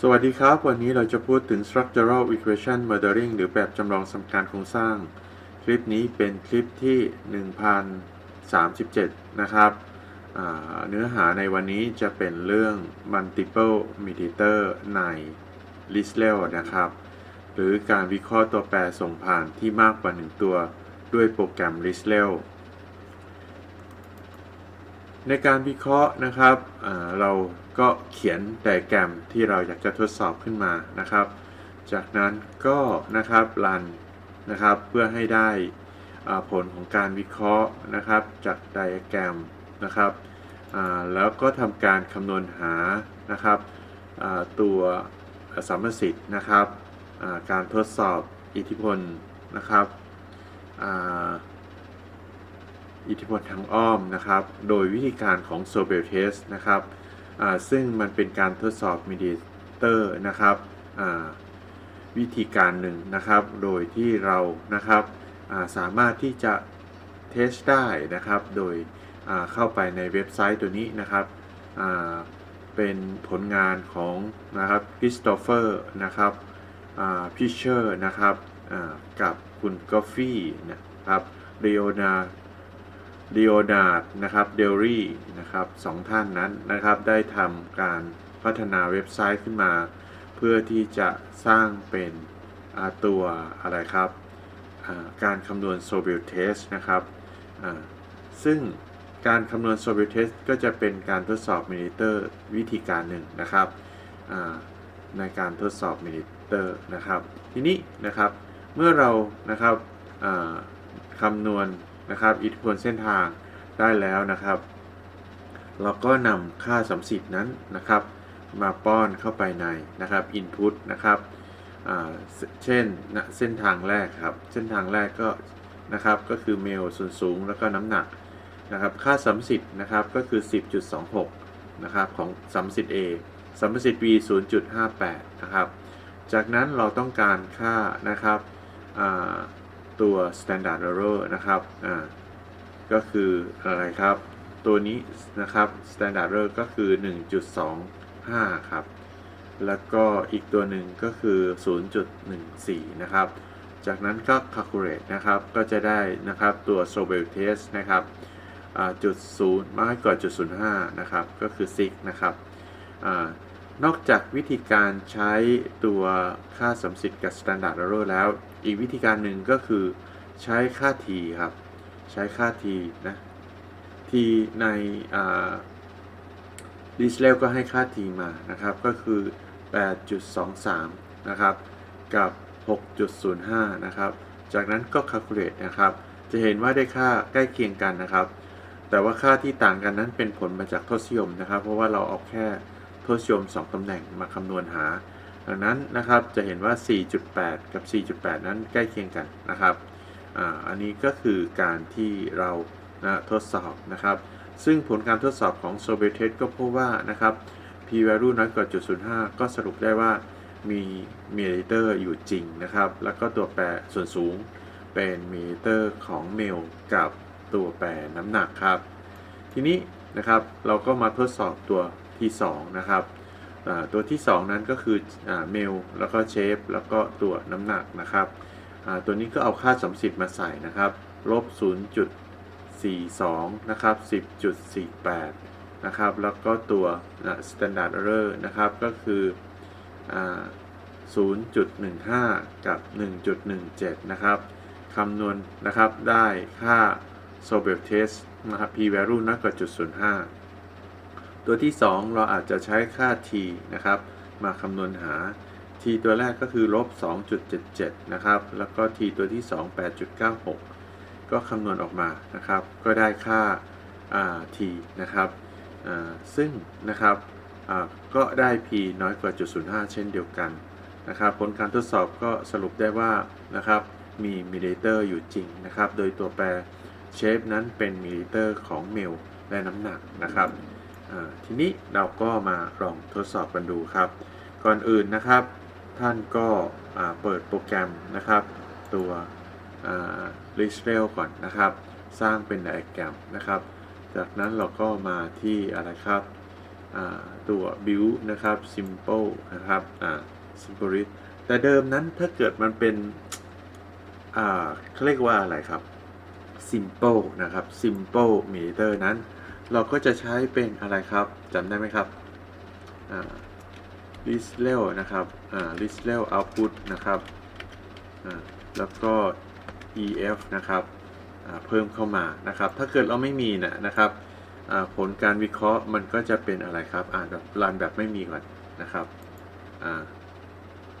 สวัสดีครับ วันนี้เราจะพูดถึง structural equation modeling หรือแบบจำลองสมการโครงสร้าง คลิปนี้เป็นคลิปที่ 1037 นะครับ เนื้อหาในวันนี้จะเป็นเรื่อง multiple mediator ใน l i s t l e นะครับ หรือการวิเคราะห์ตัวแปรส่งผ่านที่มากกว่า 1 ตัวด้วยโปรแกรม l i s t l e ในการวิเคราะห์นะครับเราก็เขียนไดอะแกรมที่เราอยากจะทดสอบขึ้นมานะครับ จากนั้นก็นะครับรันนะครับเพื่อให้ได้ผลของการวิเคราะห์นะครับ จากไดอะแกรมนะครับแล้วก็ทำการคำนวณหานะครับตัวสมสิทธิ์นะครับการทดสอบอิทธิพลนะครับ อิทธิพลทางอ้อมนะครับ โดยวิธีการของ s o b e r test นะครับซึ่งมันเป็นการทดสอบ mediator นะครับวิธีการหนึ่งนะครับ โดยที่เรานะครับาสามารถที่จะเทสได้นะครับ โดยเข้าไปในเว็บไซต์ตัวนี้นะครับเป็นผลงานของนะครับคริสโตเฟอร์นะครับพิเชอร์นะครับกับคุณกอฟฟี่นะครับเรียนา เลโอนาร์ดนะครับเดลรี่นะครับสองท่านนั้นนะครับได้ทำการพัฒนาเว็บไซต์ขึ้นมา เพื่อที่จะสร้างเป็นตัวอะไรครับการคำนวณ s o b i l test นะครับซึ่งการคำนวณ s o b i l test ก็จะเป็นการทดสอบมินิเตอร์วิธีการหนึ่งนะครับในการทดสอบมินิเตอร์นะครับ ทีนี้นะครับเมื่อเรานะครับคำนวณ นะครับ อิทธิพลเส้นทางได้แล้วนะครับ เราก็นำค่าสัมสิทธิ์นั้นนะครับ มาป้อนเข้าไปในนะครับ input นะครับเช่นนะเส้นทางแรกครับ เส้นทางแรกก็นะครับก็คือเมลส่วนสูงแล้วก็น้ำหนักนะครับ ค่าสัมสิทธิ์นะครับก็คือ 10.26 นะครับของสัมสิทธิ์ A สัมสิทธิ์ B 0.58 นะครับ จากนั้นเราต้องการค่านะครับ ตัว standard error นะครับอ่าก็คืออะไรครับ ตัวนี้นะครับ standard error ก็คือ 1.25 ครับ แล้วก็อีกตัวหนึ่งก็คือ 0.14 นะครับ จากนั้นก็ calculate นะครับ ก็จะได้นะครับตัว Sobel test นะครับอ่าจุด0มากกว่าจุด05นย์ห้านะครับ ก็คือ6นะครับอา นอกจากวิธีการใช้ตัวค่าสัมสิทธิ์กับ standard error แล้ว อีกวิธีการหนึ่งก็คือใช้ค่า t ครับ ใช้ค่า t นะ t ในดิสเลก็ให้ค่า t มานะครับ ก็คือ 8.23 นะครับ กับ 6.05 นะครับ จากนั้นก็ calculate นะครับ จะเห็นว่าได้ค่าใกล้เคียงกันนะครับ แต่ว่าค่าที่ต่างกันนั้นเป็นผลมาจากทศนิยมนะครับ เพราะว่าเราเอาแค่ ทศนิยม 2ตำแหน่งมาคำนวณหา ดังนั้นนะครับจะเห็นว่า 4.8 กับ 4.8 นั้นใกล้เคียงกันนะครับออันนี้ก็คือการที่เรานะทดสอบนะครับ ซึ่งผลการทดสอบของ s o b e t e s t ก็พบว่านะครับ p value น้อยกว่าจุด05 ก็สรุปได้ว่ามีมิลลิเตอร์อยู่จริงนะครับ แล้วก็ตัวแปรส่วนสูงเป็นมิลลิเตอร์ของเมลกับตัวแปรน้ำหนักครับ ทีนี้นะครับเราก็มาทดสอบตัว ที่ 2 นะครับตัวที่ 2 นั้นก็คือเมลแล้วก็เชฟแล้วก็ตัวน้ำหนักนะครับตัวนี้ก็เอาค่าสมสิทธิ์มาใส่นะครับลบ 0.42 นะครับ 10.48 นะครับ แล้วก็ตัวนะ standard error นะครับ ก็คืออ่า0.15 กับ 1.17 นะครับคำนวณนะครับได้ค่า Sobel test นะครับ p value น้อยกว่าจุด05 ตัวที่ 2 เราอาจจะใช้ค่า t นะครับ มาคำนวณหา t ตัวแรกก็คือลบ 2.77 นะครับ แล้วก็ t ตัวที่ 2 8.96 ก็คำนวณออกมานะครับ ก็ได้ค่า t นะครับซึ่งนะครับก็ได้ p น้อยกว่าจุด05 เช่นเดียวกันนะครับ ผลการทดสอบก็สรุปได้ว่านะครับมีมิลลิเตอร์อยู่จริงนะครับ โดยตัวแปรเชฟนั้นเป็นมิลลิเตอร์ของเมลและน้ำหนักนะครับ ทีนี้เราก็มาลองทดสอบกันดูครับ ก่อนอื่นนะครับ ท่านก็เปิดโปรแกรมนะครับ ตัว l i s t r a i l ก่อนนะครับ สร้างเป็นไดอะแกรมนะครับ จากนั้นเราก็มาที่อะไรครับตัว build นะครับ simple นะครับ simple list แต่เดิมนั้นถ้าเกิดมันเป็นเขาเรียกว่าอะไรครับ simple นะครับ simple meter นั้น เราก็จะใช้เป็นอะไรครับจำได้ไหมครับ list level นะครับ list level output นะครับ แล้วก็ ef นะครับ เพิ่มเข้ามานะครับ ถ้าเกิดเราไม่มีนะนะครับ ผลการวิเคราะห์มันก็จะเป็นอะไรครับ อ่านแบบรันแบบไม่มีก่อนนะครับ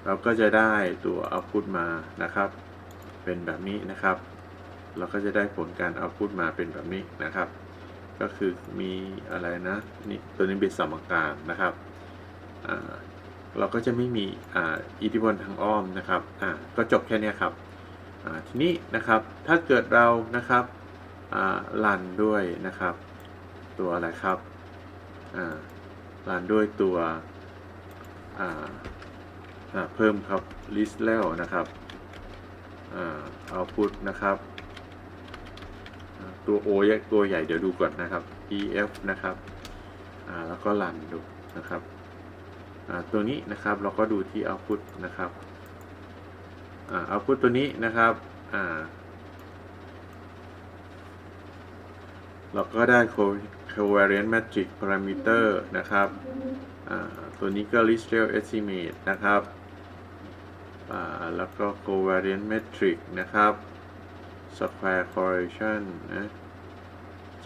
เราก็จะได้ตัว output มานะครับ เป็นแบบนี้นะครับ เราก็จะได้ผลการ output มาเป็นแบบนี้นะครับ ก็คือมีอะไรนะนี่ตัวนี้เป็นสมการนะครับเราก็จะไม่มีอ,อิทธิพลทางอ้อมนะครับก็จบแค่นี้ครับทีนี้นะครับถ้าเกิดเรานะครับอ่ารันด้วยนะครับ ตัวอะไรครับอ่ารันด้วยตัวเพิ่มครับ list แล้วนะครับอ่า output นะครับ ตัว O แยตัวใหญ่เดี๋ยวดูก่อนนะครับ EF นะครับอ่าแล้วก็รันดูนะครับอ่าตัวนี้นะครับเราก็ดูที่ output นะครับอ่า output ตัวนี้นะครับอ่าเราก็ได้ co- covariance matrix parameter นะครับอ่าตัวนี้ก็ list scale estimate นะครับอ่าแล้วก็ covariance matrix นะครับ square correlation นะ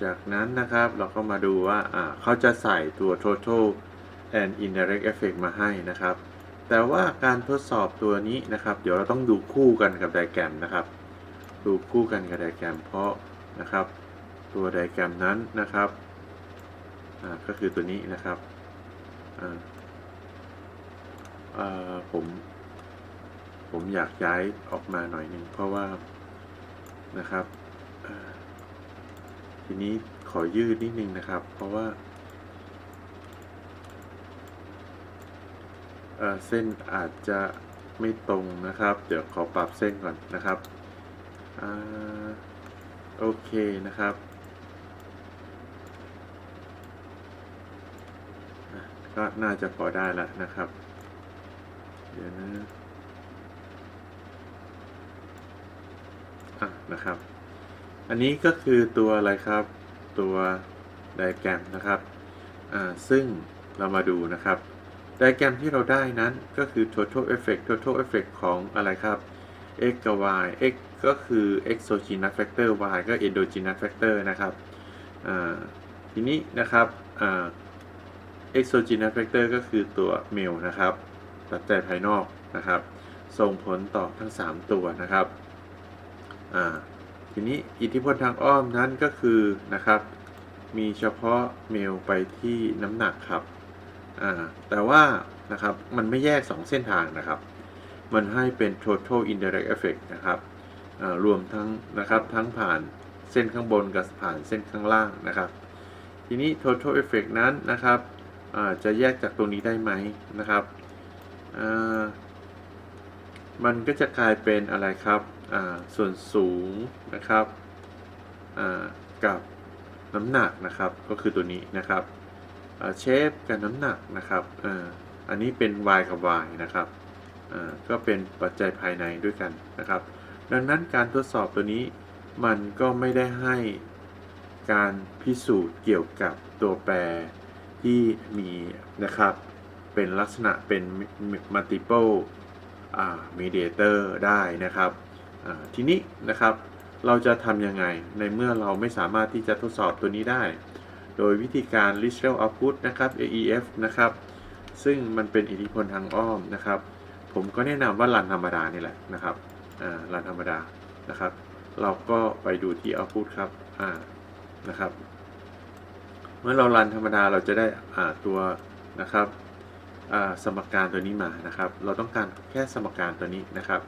จากนั้นนะครับเราก็มาดูว่าเขาจะใส่ตัว total and indirect effect มาให้นะครับ แต่ว่าการทดสอบตัวนี้นะครับ เดี๋ยวเราต้องดูคู่กันกับไดแกรมนะครับ ดูคู่กันกับไดแกรมเพราะนะครับ ตัวไดแกรมนั้นนะครับก็คือตัวนี้นะครับผม ผมอยากย้ายออกมาหน่อยนึงเพราะว่า นะครับทีนี้ขอยืดนิดนึงนะครับ เพราะว่าเส้นอาจจะไม่ตรงนะครับ เดี๋ยวขอปรับเส้นก่อนนะครับอโอเคนะครับก็น่าจะพอได้แล้วนะครับ เดี๋ยวนะ นะครับ อันนี้ก็คือตัวอะไรครับ ตัวไดแกรมนะครับอ่าซึ่งเรามาดูนะครับไดแกรมที่เราได้นั้นก็คือ total effect total effect ของอะไรครับ x กับ y x ก็คือ exogenous factor y ก็ endogenous factor นะครับอ่าทีนี้นะครับอ่า exogenous factor ก็คือตัว male นะครับปัจจัยภายนอกนะครับ ส่งผลต่อทั้ง 3 ตัวนะครับอ่า ทีนี้อิทธิพลทางอ้อมนั้นก็คือนะครับ มีเฉพาะเมลไปที่น้ำหนักครับแต่ว่านะครับมันไม่แยก 2 เส้นทางนะครับ มันให้เป็น total indirect effect นะครับรวมทั้งนะครับทั้งผ่านเส้นข้างบนกับผ่านเส้นข้างล่างนะครับ ทีนี้ total effect นั้นนะครับจะแยกจากตรงนี้ได้ไหมนะครับ มันก็จะกลายเป็นอะไรครับ ส่วนสูงนะครับกับน้ำหนักนะครับก็คือตัวนี้นะครับเชฟกับน้ำหนักนะครับอ,อันนี้เป็น y กับ y นะครับก็เป็นปัจจัยภายในด้วยกันนะครับ ดังนั้นการทดสอบตัวนี้มันก็ไม่ได้ให้การพิสูจน์เกี่ยวกับตัวแปรที่มีนะครับ เป็นลักษณะเป็น multiple mediator ได้นะครับ ทีนี้นะครับเราจะทำยังไงในเมื่อเราไม่สามารถที่จะทดสอบตัวนี้ได้ โดยวิธีการ Literal Output นะครับ AEF นะครับ ซึ่งมันเป็นอิทธิพลทางอ้อมนะครับ ผมก็แนะนำว่ารันธรรมดานี่แหละนะครับรันธรรมดานะครับ เราก็ไปดูที่ Output ครับนะครับ เมื่อเรารันธรรมดาเราจะได้ตัวนะครับสมการตัวนี้มานะครับ เราต้องการแค่สมการตัวนี้นะครับ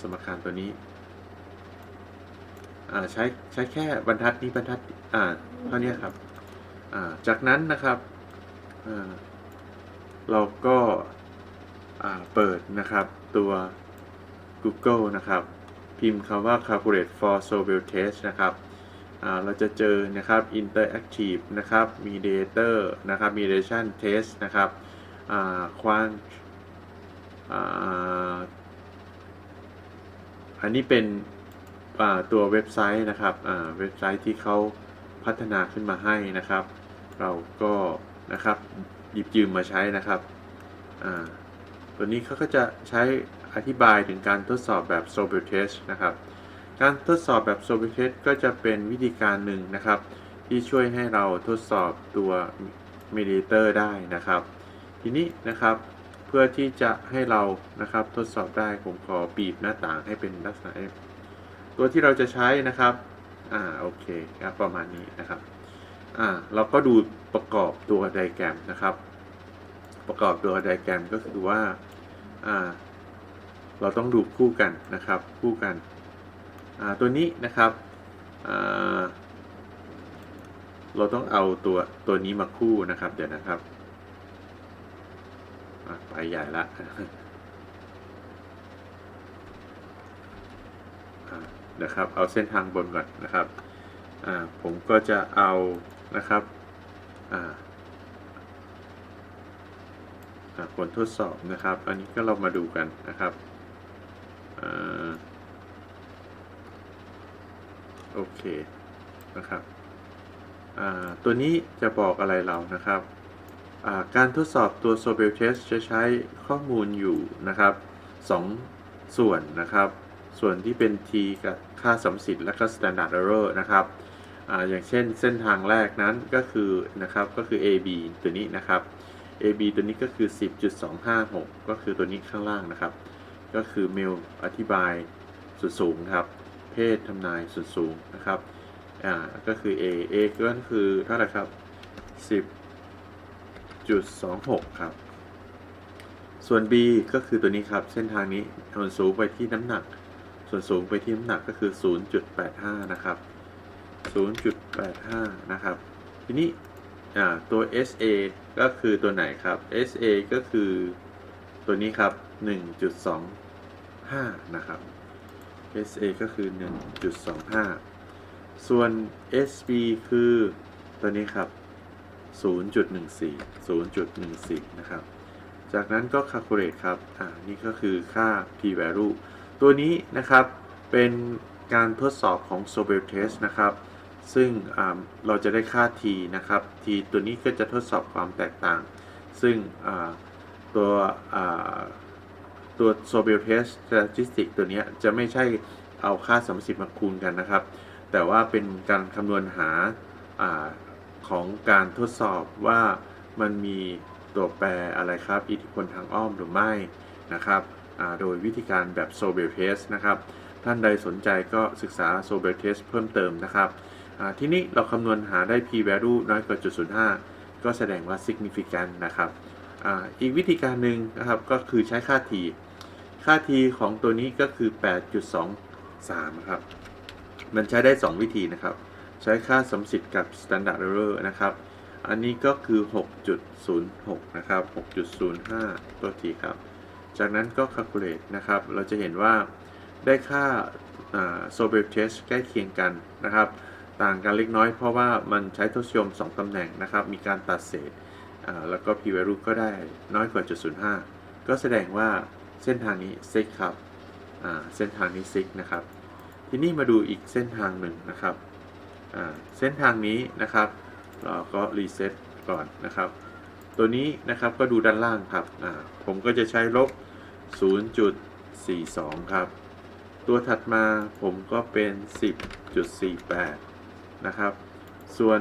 สมการตัวนี้ใช้ใช้แค่บรรทัดนี้บรรทัดอ่าเท่านี้ครับ จากนั้นนะครับ เราก็เปิดนะครับตัว Google นะครับ พิมพ์คำว่า calculate for Sobel test นะครับเราจะเจอนะครับ interactive นะครับ mediator นะครับ mediation test นะครับอ่า quant อันนี้เป็นตัวเว็บไซต์นะครับเว็บไซต์ที่เขาพัฒนาขึ้นมาให้นะครับ เราก็นะครับหยิบยืมมาใช้นะครับตัวนี้เขาก็จะใช้อธิบายถึงการทดสอบแบบ s o b e r test นะครับ การทดสอบแบบ s o b e r test ก็จะเป็นวิธีการหนึ่งนะครับ ที่ช่วยให้เราทดสอบตัว mediator ได้นะครับ ทีนี้นะครับ เพื่อที่จะให้เรานะครับทดสอบได้ผมขอบีบหน้าต่างให้เป็นลักษณะ F ตัวที่เราจะใช้นะครับอ่าโอเคครับประมาณนี้นะครับอ่าเราก็ดูประกอบตัวไดแกรมนะครับ ประกอบตัวไดแกรมก็คือว่าอ่าเราต้องดูคู่กันนะครับคู่กันอ่าตัวนี้นะครับอ่าเราต้องเอาตัวตัวนี้มาคู่นะครับเดี๋ยวนะครับ ไปใหญ่ละนะครับ เอาเส้นทางบนก่อนนะครับ ผมก็จะเอานะครับผลทดสอบนะครับ อันนี้ก็เรามาดูกันนะครับอโอเคนะครับตัวนี้จะบอกอะไรเรานะครับ การทดสอบตัว s o b e l test จะใช้ข้อมูลอยู่นะครับสองส่วนนะครับ ส่วนที่เป็น t กับค่าสัมสิทธิ์และก็ standard error นะครับออย่างเช่นเส้นทางแรกนั้นก็คือนะครับก็คือ AB ตัวนี้นะครับ AB ตัวนี้ก็คือ 10.256 ก็คือตัวนี้ข้างล่างนะครับ ก็คือเมลอธิบายสุดสูงครับ เพศทำนายสุดสูงนะครับ อ่า ก็คือ A A ก็คือเท่าไหร่ครับ 10.26 ครับ ส่วน B ก็คือตัวนี้ครับ เส้นทางนี้ส่วนสูงไปที่น้ำหนัก ส่วนสูงไปที่น้ำหนักก็คือ 0.85 นะครับ 0.85 นะครับ ทีนี้ตัว SA ก็คือตัวไหนครับ SA ก็คือตัวนี้ครับ 1.25 นะครับ SA ก็คือ 1.25 ส่วน SB คือตัวนี้ครับ 0.14 0.14 นะครับ จากนั้นก็ calculate ครับ อ่า นี่ก็คือค่า p value ตัวนี้นะครับ เป็นการทดสอบของ s o b e l test นะครับ ซึ่งอ่าเราจะได้ค่า t นะครับ t ตัวนี้ก็จะทดสอบความแตกต่าง ซึ่งอ่าตัวอ่าตัว s o b e l test statistic ตัวนี้จะไม่ใช่เอาค่าสมมติมาคูณกันนะครับ แต่ว่าเป็นการคำนวณหาอา ของการทดสอบว่ามันมีตัวแปรอะไรครับ อิทธิพลทางอ้อมหรือไม่นะครับโดยวิธีการแบบ s o b e l test นะครับ ท่านใดสนใจก็ศึกษา s o b e l test เพิ่มเติมนะครับที่นี้เราคำนวณหาได้ p value น้อยกว่าจุด05ก็แสดงว่า significant นะครับออีกวิธีการหนึ่งนะครับก็คือใช้ค่า t ค่า t ของตัวนี้ก็คือ 8.23 ครับ มันใช้ได้ 2 วิธีนะครับ ใช้ค่าสมสิทธิ์กับ standard error นะครับ อันนี้ก็คือ 6.06 นะครับ 6.05 ตัวทีครับ จากนั้นก็ calculate นะครับ เราจะเห็นว่าได้ค่า s o b e l test ใกล้เคียงกันนะครับ ต่างกันเล็กน้อยเพราะว่ามันใช้ทศนิยม 2 ตำแหน่งนะครับ มีการตัดเศษ แล้วก็ p value ก็ได้น้อยกว่าจุด05 ก็แสดงว่าเส้นทางนี้ ซิกครับ เส้นทางนี้ซิกนะครับ ทีนี้มาดูอีกเส้นทางหนึ่งนะครับ เส้นทางนี้นะครับ เราก็รีเซ็ตก่อนนะครับ ตัวนี้นะครับก็ดูด้านล่างครับผมก็จะใช้ลบ 0.42 ครับ ตัวถัดมาผมก็เป็น 10.48 นะครับ ส่วน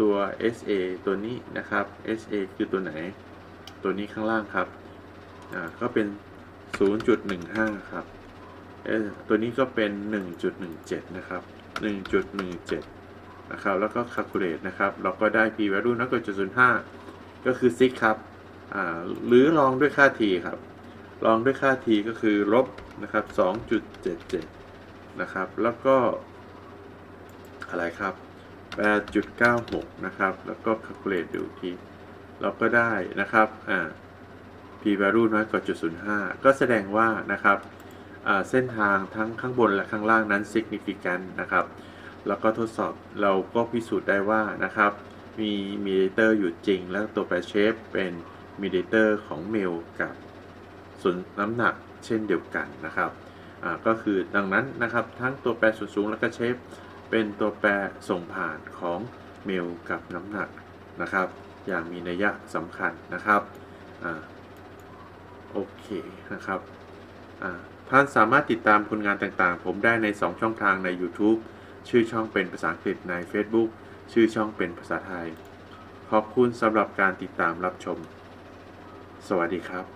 ตัว SA ตัวนี้นะครับ SA คือตัวไหน ตัวนี้ข้างล่างครับก็เป็น 0.15 ครับตัวนี้ก็เป็น 1.17 นะครับ 1.17 นะครับ แล้วก็ calculate นะครับ เราก็ได้ p value น้อยกว่าจุด05 ก็คือ6ครับหรือลองด้วยค่า t ครับ ลองด้วยค่า t ก็คือลบนะครับ 2.77 นะครับ แล้วก็ อะไรครับ 8.96 นะครับ แล้วก็ calculate ดูที เราก็ได้นะครับอ่า p value น้อยกว่าจุด05 ก็แสดงว่านะครับ เส้นทางทั้งข้างบนและข้างล่างนั้น significant นะครับ แล้วก็ทดสอบเราก็พิสูจน์ได้ว่านะครับ มีมีเดเตอร์อยู่จริง แล้วตัวแปรเชฟเป็นมีเดเตอร์ของเมลกับส่วนน้ำหนักเช่นเดียวกันนะครับก็คือดังนั้นนะครับทั้งตัวแปรส่วนสูงและก็เชฟเป็นตัวแปรส่งผ่านของเมลกับน้ำหนักนะครับ อย่างมีนัยสำคัญนะครับอโอเคนะครับอ่า ท่านสามารถติดตามผลงานต่างๆ ผมได้ใน 2 ช่องทางใน YouTube ชื่อช่องเป็นภาษาอังกฤษใน Facebook ชื่อช่องเป็นภาษาไทย ขอบคุณสำหรับการติดตามรับชม สวัสดีครับ